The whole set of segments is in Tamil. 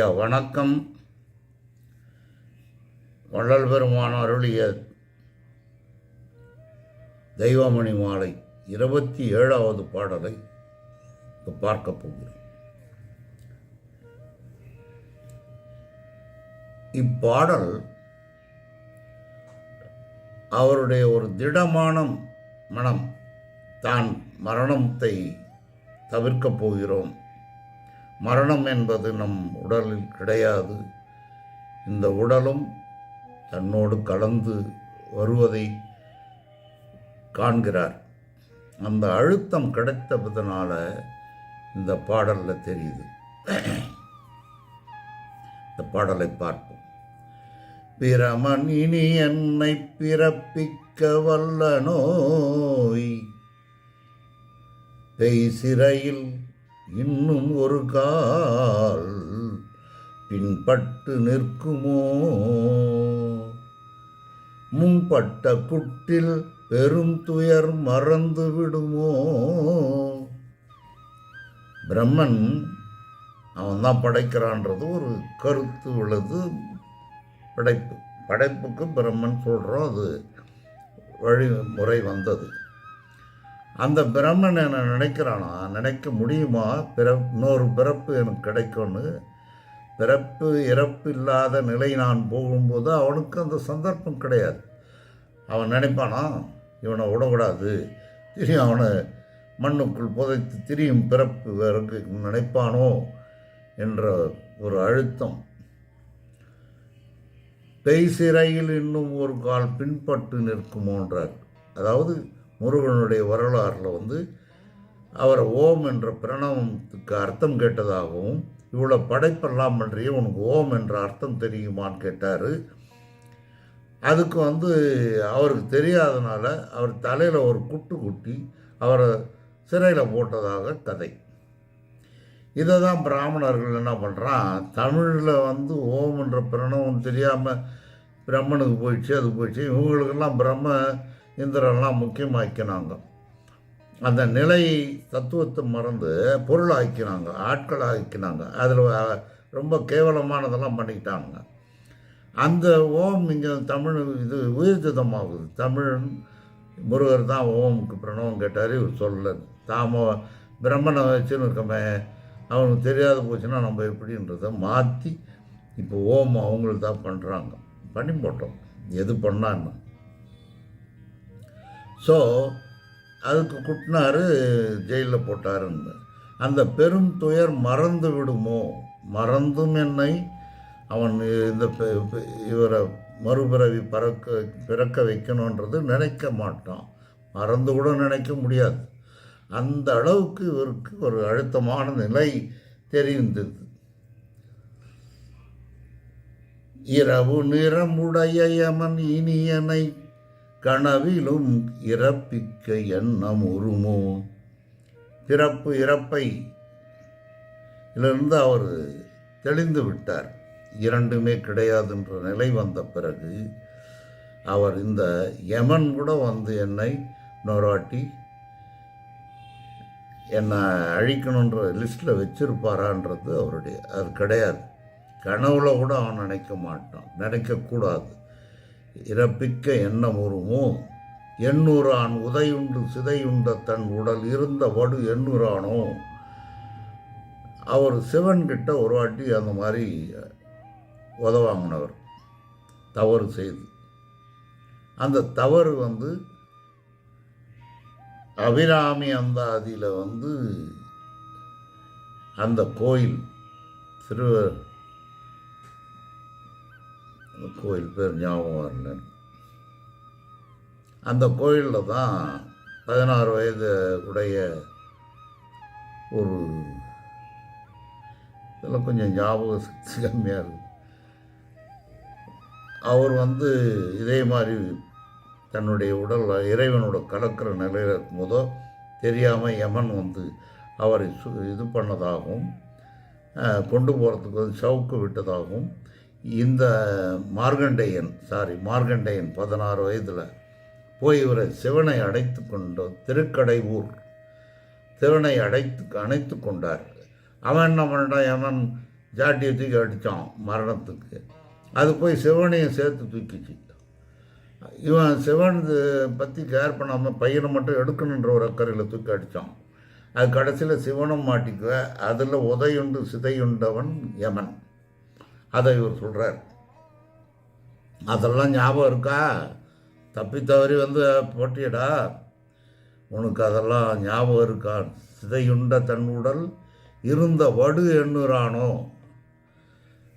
ஐயா வணக்கம். வள்ளல் பெருமான அருளிய தெய்வமணி மாலை இருபத்தி ஏழாவது பாடலை பார்க்க போகிறோம். இப்பாடல் அவருடைய ஒரு திடமான மனம் தான் மரணத்தை தவிர்க்கப் போகிறோம். மரணம் என்பது நம் உடலில் கிடையாது. இந்த உடலும் தன்னோடு கலந்து வருவதை காண்கிறார். அந்த அழுத்தம் கிடைத்ததுனால இந்த பாடலில் தெரியுது. இந்த பாடலை பார்ப்போம். பிரமன் இனி என்னை பிறப்பிக்க வல்ல நோய் பெய் சிறையில் இன்னும் ஒரு கால் பின்பட்டு நிற்குமோ? முன்பட்ட குட்டில் பெரும் துயர் மறந்து விடுமோ? பிரம்மன் அவன் தான் படைக்கிறான்றது ஒரு கருத்து உள்ளது. படைப்பு படைப்புக்கு பிரம்மன் சொல்கிறோம் அது வழிமுறை வந்தது. அந்த பிரம்மன் என்ன நினைக்கிறானா நினைக்க முடியுமா? பிற இன்னொரு பிறப்பு எனக்கு கிடைக்கும்னு. பிறப்பு இறப்பு இல்லாத நிலை நான் போகும்போது அவனுக்கு அந்த சந்தர்ப்பம் கிடையாது. அவன் நினைப்பானா இவனை விடக்கூடாது. திரியும் அவனை மண்ணுக்குள் புதைத்து திரியும் பிறப்பு வேறக்கு நினைப்பானோ என்ற ஒரு அழுத்தம். பெய் சிறையில் இன்னும் ஒரு கால் பின்பட்டு நிற்குமோன்றார். அதாவது முருகனுடைய வரலாறில் வந்து அவர் ஓம் என்ற பிரணவத்துக்கு அர்த்தம் கேட்டதாகவும் இவ்வளோ படைப்பெல்லாம் பண்ணுறியே உனக்கு ஓம் என்ற அர்த்தம் தெரியுமான்னு கேட்டார். அதுக்கு வந்து அவருக்கு தெரியாதனால அவர் தலையில் ஒரு குட்டு குட்டி அவரை சிறையில் போட்டதாக கதை. இதை தான் பிராமணர்கள் என்ன பண்ணுறான் தமிழில் வந்து ஓம் என்ற பிரணவம் தெரியாமல் பிரம்மனுக்கு போயிடுச்சு அது போயிடுச்சு. இவங்களுக்கெல்லாம் பிரம்ம இந்திரன்லாம் முக்கியமாக்கினாங்க. அந்த நிலை தத்துவத்தை மறந்து பொருளாக்கினாங்கோ ஆட்கள் ஆக்கினாங்க அதில் ரொம்ப கேவலமானதெல்லாம் பண்ணிக்கிட்டாங்க அந்த ஓம் இங்கே தமிழ் இது உயிர்ஜிதமாகுது தமிழ் முருகர் தான் ஓமுக்கு பிரணவம் கேட்டார் இவர் சொல்ல தாம பிரம்மனை வச்சுன்னு இருக்கமே அவனுக்கு தெரியாத போச்சுன்னா நம்ம எப்படின்றத மாற்றி இப்போ ஓம் அவங்களுக்கு தான் பண்ணுறாங்க பண்ணி போட்டோம். எது பண்ணான்னு. ஸோ அதுக்கு குட்டினார் ஜெயிலில் போட்டாருன்னு. அந்த பெரும் துயர் மறந்து விடுமோ? மறந்தும் என்னை. அவன் இந்த இவரை மறுபிறவி பறக்க பிறக்க வைக்கணுன்றது நினைக்க மாட்டான். மறந்து கூட நினைக்க முடியாது. அந்த அளவுக்கு இவருக்கு ஒரு அழுத்தமான நிலை தெரிந்தது. இரவு நிறமுடைய யமன் இனியனை கனவிலும் இறப்பிக்க எண்ணம் உருமோ? பிறப்பு இறப்பை இதிலிருந்து அவர் தெளிந்து விட்டார். இரண்டுமே கிடையாதுன்ற நிலை வந்த பிறகு அவர் இந்த யமன் கூட வந்து என்னை நோராட்டி என்னை அழிக்கணுன்ற லிஸ்ட்டில் வச்சிருப்பாரான்றது அவருடைய அது கிடையாது. கனவுல கூட அவன் நினைக்க மாட்டான். நினைக்கக்கூடாது. இறப்பிக்க என்ன உருமோ எண்ணூறான் உதையுண்டு சிதையுண்ட தன் உடல் இருந்த வடு எண்ணூறானோ? அவர் சிவன் கிட்ட ஒரு வாட்டி அந்த மாதிரி உதவாங்கினவர் தவறு செய்து. அந்த தவறு வந்து அபிராமி அந்தாதியில் வந்து அந்த கோயில் திரு கோயில் பேர் ஞாபகம் வரல. அந்த கோயிலில் தான் பதினாறு வயது உடைய ஒரு இதெல்லாம் கொஞ்சம் ஞாபக சக்தி கம்மியாக இருக்குது அவர் வந்து இதே மாதிரி தன்னுடைய உடல் இறைவனோட கலக்கிற நிலையில் இருக்கும்போதோ தெரியாமல் யமன் வந்து அவரை சு இது பண்ணதாகவும் கொண்டு போகிறதுக்கு வந்து சவுக்கு விட்டதாகவும் இந்த மார்கண்டேயன் சாரி மார்கண்டேயன் பதினாறு வயதில் போய் இவரை சிவனை அடைத்து கொண்டோம் திருக்கடை ஊர் சிவனை அடைத்து அணைத்து கொண்டார். அவன் என்ன பண்ணிட்டான்? யமன் ஜாட்டியை தூக்கி அடித்தான் மரணத்துக்கு. அது போய் சிவனையும் சேர்த்து தூக்கிச்சு. இவன் சிவன் பற்றி கேர் பண்ணாமல் பையனை மட்டும் எடுக்கணுன்ற ஒரு அக்கறையில் தூக்கி அடித்தான் அது கடைசியில் சிவனும் மாட்டிக்குவ. அதில் உதையுண்டு சிதையுண்டவன் யமன். அதை இவர் சொல்கிறார் அதெல்லாம் ஞாபகம் இருக்கா? தப்பி தவறி வந்து போட்டியடா. உனக்கு அதெல்லாம் ஞாபகம் இருக்கா? சிதையுண்ட தன் உடல் இருந்த வடு எண்ணுறானோ?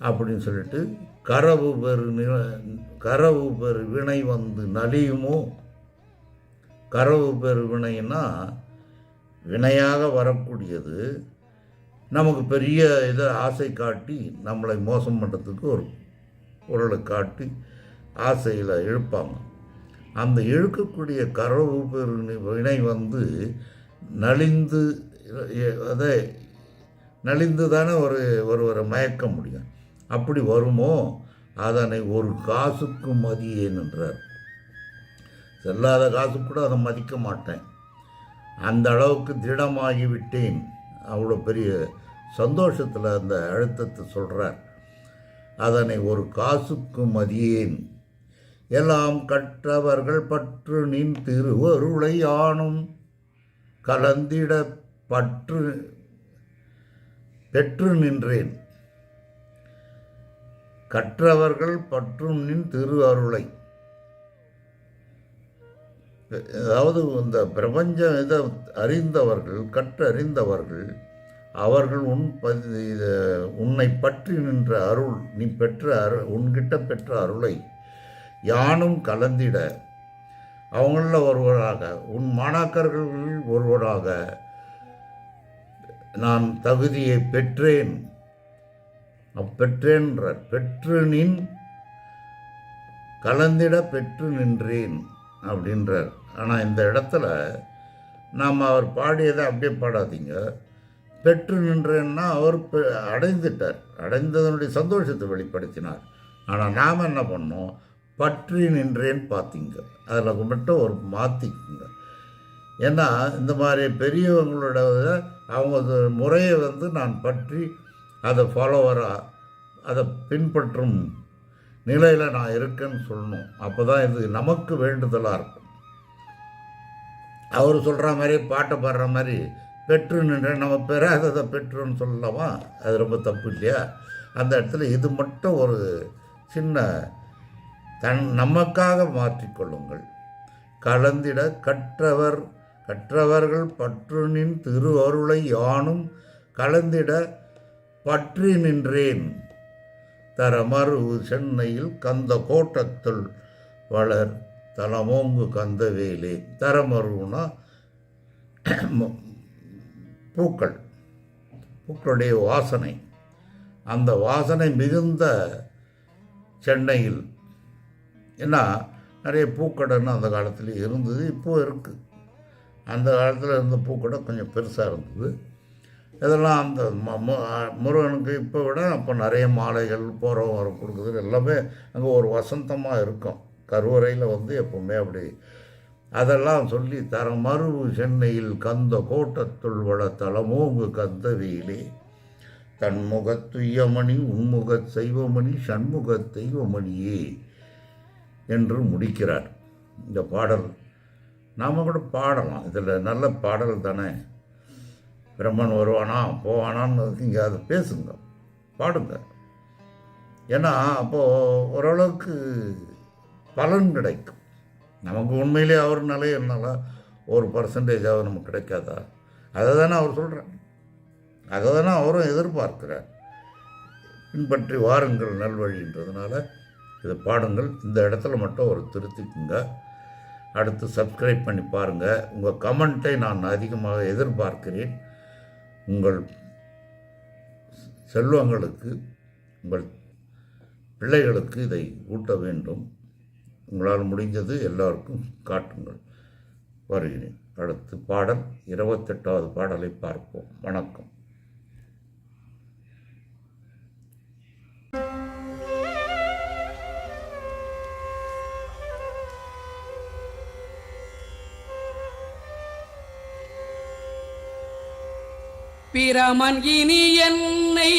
அப்படின்னு சொல்லிட்டு கரவு பெரு கரவு பெரு வினை வந்து நலியுமோ? கரவு பெரு வினைன்னா வினையாக வரக்கூடியது நமக்கு பெரிய இதை ஆசை காட்டி நம்மளை மோசம் பண்ணுறதுக்கு ஒரு பொருளை காட்டி ஆசையில் இழுப்பாங்க. அந்த இழுக்கக்கூடிய கரவு வினை வந்து நலிந்து அதை நலிந்து தானே ஒரு ஒருவரை மயக்க முடியும். அப்படி வருமோ? அதனை ஒரு காசுக்கு மதியேன் என்றார் செல்லாத காசு கூட அதை மதிக்க மாட்டேன். அந்த அளவுக்கு திடமாகி விட்டேன் அவ்வளோ பெரிய சந்தோஷத்தில் அந்த அழுத்தத்தை சொல்கிறார் அதனை ஒரு காசுக்கு மதியேன். எல்லாம் கற்றவர்கள் பற்று நின் திருவருளை ஆணும். கலந்திட பற்று பெற்று நின்றேன். கற்றவர்கள் பற்றும் நின் திரு அருளை அதாவது இந்த பிரபஞ்சம் இதை அறிந்தவர்கள் கற்றறிந்தவர்கள் அவர்கள் உன் பதி- உன்னை பற்றி நின்ற அருள் நீ பெற்ற அரு உன்கிட்ட பெற்ற அருளை யானும் கலந்திட. அவங்களில் ஒருவராக உன் மாணாக்கர்களில் ஒருவராக நான் தகுதியை பெற்றேன். அப்பெற்றேன்ற பெற்று நின் கலந்திட பெற்று நின்றேன். அப்படின்றார். ஆனால் இந்த இடத்துல நாம் அவர் பாடியதை அப்படியே பாடாதீங்க. பெற்று நின்றேன்னா அவர் பெ- அடைந்துட்டார். அடைந்ததனுடைய சந்தோஷத்தை வெளிப்படுத்தினார். ஆனால் நாம் என்ன பண்ணோம்? பற்றி நின்றேன்னு பார்த்தீங்க அதில் மட்டும் ஒரு மாற்றிக்குங்க ஏன்னா இந்த மாதிரி பெரியவங்களோட அவங்க முறையை வந்து நான் பற்றி அதை ஃபாலோவராக அதை பின்பற்றும் நிலையில் நான் இருக்கேன்னு சொல்லணும். அப்போ தான் இது நமக்கு வேண்டுதலாக இருக்கும். அவர் சொல்கிற மாதிரி பாட்டை பாடுற மாதிரி பெற்று நின்ற நம்ம பெறாததை பெற்றுன்னு சொல்லலாமா? அது ரொம்ப தப்பு இல்லையா? அந்த இடத்துல இது மட்டும் ஒரு சின்ன தன் நமக்காக மாற்றிக்கொள்ளுங்கள் கலந்திட கற்றவர் கற்றவர்கள் பற்றுனின் திரு அருளை யானும் கலந்திட பற்றி நின்றேன். தரமரு சென்னையில் கந்த கோட்டத்துள் வளர் தலமோங்கு கந்தவேலே தரமருனா பூக்கள் பூக்களுடைய வாசனை. அந்த வாசனை மிகுந்த சென்னையில். ஏன்னா நிறைய பூக்கடைன்னு அந்த காலத்தில் இருந்தது இப்போது இருக்குது அந்த காலத்தில் இருந்த பூக்கடை கொஞ்சம் பெருசாக இருந்தது. இதெல்லாம் அந்த ம- மு- முருகனுக்கு இப்போ விட அப்போ நிறைய மாலைகள் போகிறவங்க வர கொடுக்குறது எல்லாமே அங்கே ஒரு வசந்தமாக இருக்கும். கருவறையில் வந்து எப்போவுமே அப்படி. அதெல்லாம் சொல்லி தர மறு சென்னையில் கந்த கோட்டத்துள் வள தலமோங்கு கந்த வீலே. தன்முகத் துய்யமணி உன்முகத் செய்வமணி சண்முகத் தெய்வமணியே என்று முடிக்கிறார். இந்த பாடல். நாம் கூட பாடலாம். இதில் நல்ல பாடல் தானே? பிரம்மன் வருவானா போவானான்னு இங்கே அதை பேசுங்க பாடுங்க. ஏன்னா அப்போது ஓரளவுக்கு பலன் கிடைக்கும். நமக்கு உண்மையிலே அவர் நிலைய என்னால ஒரு பர்சன்டேஜாவது நமக்கு கிடைக்காதா? அதை தானே அவர் சொல்கிறார் அதை தானே அவரும் எதிர்பார்க்கிறார். பின்பற்றி வாருங்கள் நல்வழின்றதுனால இதை பாடுங்கள். இந்த இடத்துல மட்டும் ஒரு திருத்திக்குங்க. அடுத்து சப்ஸ்கிரைப் பண்ணி பாருங்கள் உங்கள் கமெண்ட்டை நான் அதிகமாக எதிர்பார்க்கிறேன். உங்கள் செல்வங்களுக்கு உங்கள் பிள்ளைகளுக்கு இதை ஊட்ட வேண்டும். உங்களால் முடிந்தது எல்லாருக்கும் காட்டுங்கள். வருகிறேன். அடுத்து பாடல் இருபத்தெட்டாவது பாடலை பார்ப்போம். வணக்கம். பிரமன் இனி என்னை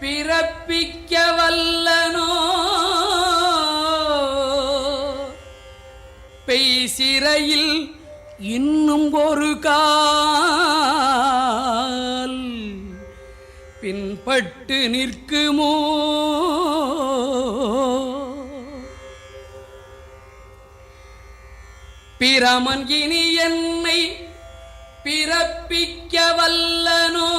பிறப்பிக்க வல்லனோ பெய் சிறையில் இன்னும் ஒரு கால் பின்பட்டு நிற்குமோ? பிரமன் இனி என்னை பிறப்பிக்க வல்லனோ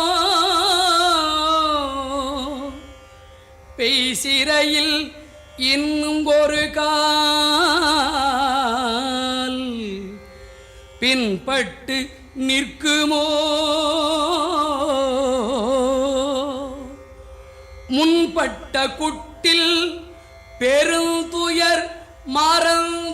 பெய்சிறையில் இன்னும் ஒரு கால் பின்பட்டு நிற்குமோ? முன்பட்ட குட்டில் பெருந்துயர் மறந்து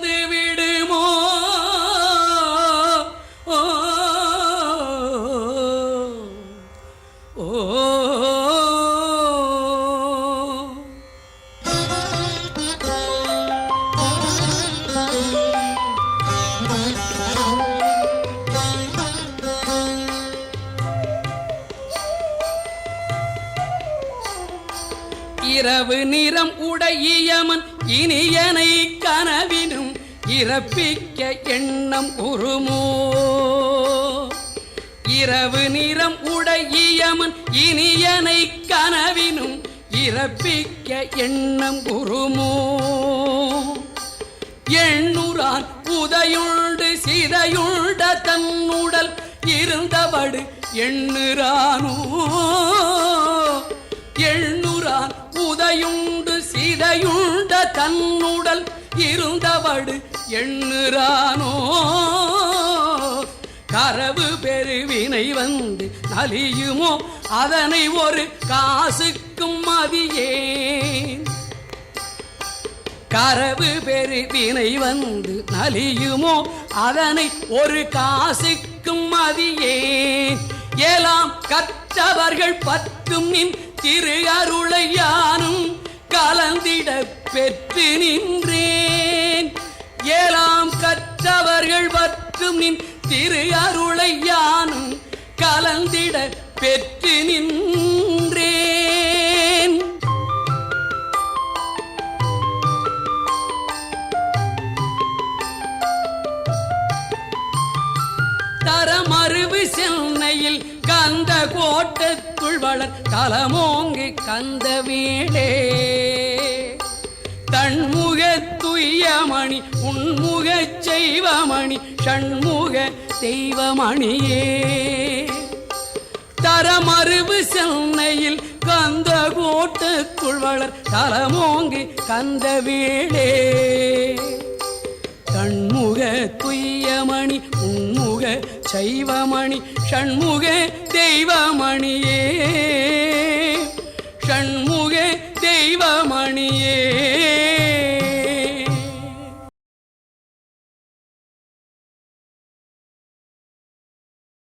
நிறம் உடையமன் இனியனை கனவினும் இறப்பிக்க எண்ணம் உருமோ? இரவு நிறம் உடையமன் இனியனை கனவினும் இறப்பிக்க எண்ணம் உருமோ? எண்ணுறான் உதையுண்டு சிதையுண்ட தன்னுடல் இருந்தவடு எண்ணுறானோ? தன்னுடல் இருந்தவடு எண்ணுறானோ? கரவு பெருவினை வந்து நலியுமோ? அதனை ஒரு காசுக்கும் மதியே கரவு பெருவினை வந்து நலியுமோ? அதனை ஒரு காசுக்கும் மதியே ஏலாம் கற்றவர்கள் பத்தும் நின் திரு அருளையானும் கலந்திட பெற்று நின்றேன். ஏலாம் கற்றவர்கள் பத்தும் நின் திரு அருளை யானும் கலந்திட பெற்று நின்றேன். தரமருவு சென்னையில் கந்த கோட்டத்தில் கோட்டத்துள் வளர் தலமோங்கு கந்த வீடே. தன்முக துய்யமணி உன்முக செய்வமணி ஷண்முக தெய்வமணியே. தரமருவு சென்னையில் கந்த கோட்டத்துள் வளர் தலமோங்கி கந்த வீடே. தன்முக துய்யமணி உன்முக சைவமணி ஷண்முக தெய்வமணியே.